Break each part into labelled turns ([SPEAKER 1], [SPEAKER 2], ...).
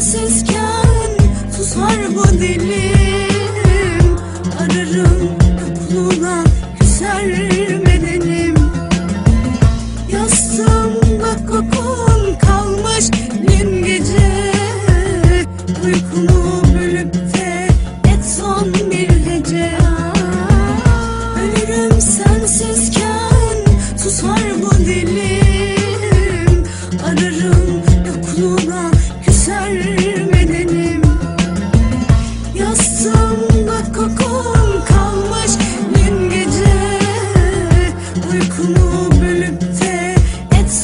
[SPEAKER 1] sensizken susar bu dilim Ararım yokluğuna küser bedenim Yastığımda kokun kalmış dün gece. Uykumu bölüp de et son bir hece
[SPEAKER 2] Ölürüm
[SPEAKER 1] sensizken susar bu dilim Ararım yokluğuna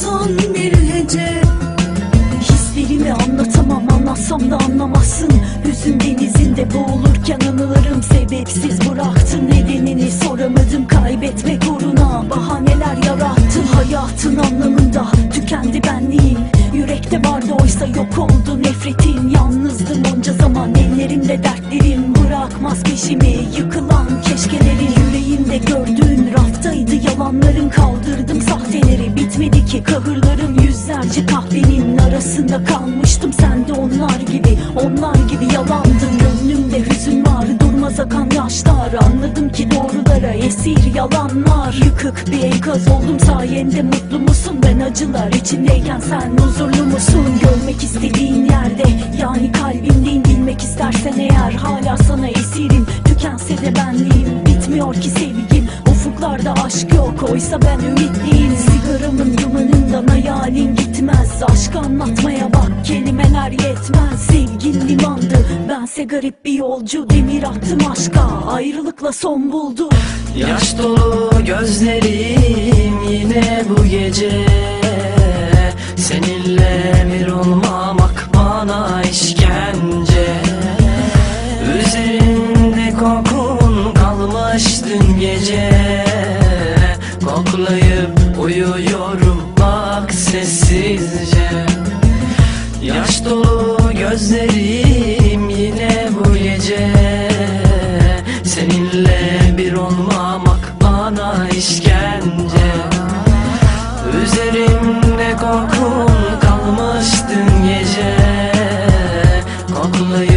[SPEAKER 2] son bir hece Hislerimi anlatamam anlatsam da anlamazsın. Hüzün denizinde boğulurken anılarım sebepsiz bıraktın Nedenini. Soramadım kaybetmek uğruna Bahaneler yarattın. Hayatın anlamında Tükendi benliğim Yürekte vardı oysa yok oldu nefretin. Yalnızdım onca zaman ellerimde dertlerim. Bırakmaz peşimi yıkılan raftaydı yalanların Kaldırdım sahteleri. Bitmedi ki kahırlarım. Yüzlerce kahvenin arasında kalmıştım. Sen de onlar gibi onlar gibi yalandın. Gönlümde hüzün var. Durmaz akan yaşlar. Anladım ki doğrulara esir yalanlar. Yıkık bir enkaz oldum. Sayende mutlu musun? Ben acılar içindeyken sen huzurlu musun? Görmek istediğin yerde yani kalbimdeyim. Bilmek istersen eğer hala sana esirim. Tükense de benliğim bitmiyor ki Ufuklarda aşk yok oysa ben ümitliyim Sigaramın dumanından hayalin gitmez. Aşk anlatmaya bak kelimeler yetmez. Sevgin limandı bense garip bir yolcu. Demir attım aşka ayrılıkla son buldu.
[SPEAKER 1] Yaş dolu gözlerim yine bu gece. Seninle bir olmamak bana işkence. Üzerinde kokun kalmış dün gece koklayıp uyuyorum bak sessizce. Yaş dolu gözlerim yine bu gece. Seninle bir olmamak bana işkence. Üzerimde kokun kalmış dün gece. Koklayıp